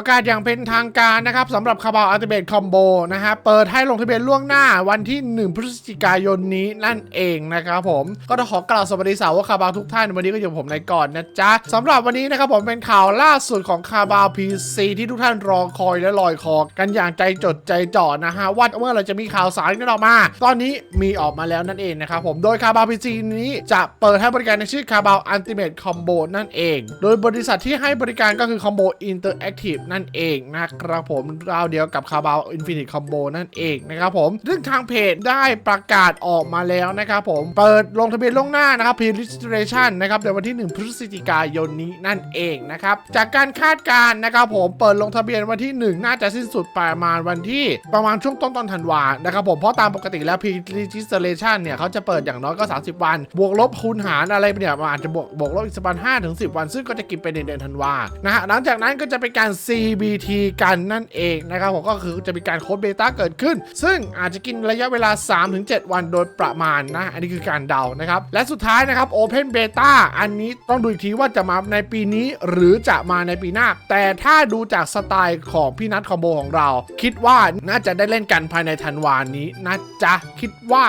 ประกาศอย่างเป็นทางการนะครับสำหรับคาบาวอัลติเมทคอมโบนะฮะเปิดให้ลงทะเบียนล่วงหน้าวันที่ 1 พฤศจิกายนนี้นั่นเองนะครับผมก็ต้องขอกล่าวสวัสดีสาวกคาบาวทุกท่านวันนี้ก็อยู่ผมในก่อนนะจ๊ะสำหรับวันนี้นะครับผมเป็นข่าวล่าสุดของคาบาวพีซีที่ทุกท่านรอคอยและลอยคอกันอย่างใจจดใจจ่อนะฮะว่าเมื่อไหราจะมีข่าวสารกันออกมา ตอนนี้มีออกมาแล้วนั่นเองนะครับผมโดยคาบาวพีซีนี้จะเปิดให้บริการในชื่อคาบาวอัลติเมทคอมโบนั่นเอง โดยบริษัทที่ให้บริการก็คือคอมโบอินเตอร์แอคทีฟนั่นเองนะครับผมราวเดียวกับคาบาวอินฟินิตคอมโบนั่นเองนะครับผมซึ่งทางเพจได้ประกาศออกมาแล้วนะครับผมเปิดลงทะเบียนล่วงหน้านะครับ pre registration นะครับในวันที่ 1 พฤศจิกายนนี้นั่นเองนะครับจากการคาดการณ์นะครับผมเปิดลงทะเบียนวันที่ 1 น่าจะสิ้นสุดประมาณวันที่ประมาณช่วงต้นต้นธันวานะครับผมเพราะตามปกติแล้ว pre registration เนี่ยเขาจะเปิดอย่างน้อยก็ 30 วัน บวกลบคูณหารอะไรเนี่ยมันอาจจะบวกบวกลบอีกสักประมาณ5ถึง10 วัน ซึ่งก็จะกินไปในเดือนธันวานะฮะหลังจากนั้นก็จะเป็นการ CBT กันนั่นเองนะครับผมก็คือจะมีการโค้ดเบต้าเกิดขึ้น ซึ่งอาจจะกินระยะเวลา 3-7 วันโดยประมาณนะ อันนี้คือการเดานะครับ และสุดท้ายนะครับ Open Beta อันนี้ต้องดูอีกทีว่าจะมาในปีนี้หรือจะมาในปีหน้า แต่ถ้าดูจากสไตล์ของพี่นัทคอมโบของเรา คิดว่าน่าจะได้เล่นกันภายในธันวานี้นะจ๊ะคิดว่า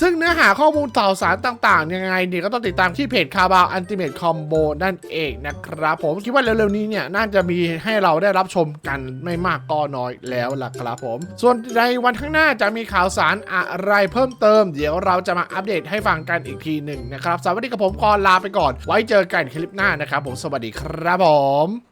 ซึ่งเนื้อหาข้อมูลข่าวสารต่างๆ ยังไงเนี่ยก็ต้องติดตามที่เพจคาบาวอันติเมทคอมโบนั่นเองนะครับผมคิดว่าเร็วๆนี้เนี่ยน่าจะมีให้เราได้รับชมกันไม่มากก็น้อยแล้วล่ะครับผม ส่วนในวันข้างหน้าจะมีข่าวสารอะไรเพิ่มเติม เดี๋ยวเราจะมาอัปเดตให้ฟังกันอีกทีหนึ่งนะครับสวัสดีกับผมกรลาไปก่อน ไว้เจอกันคลิปหน้านะครับผมสวัสดีครับผม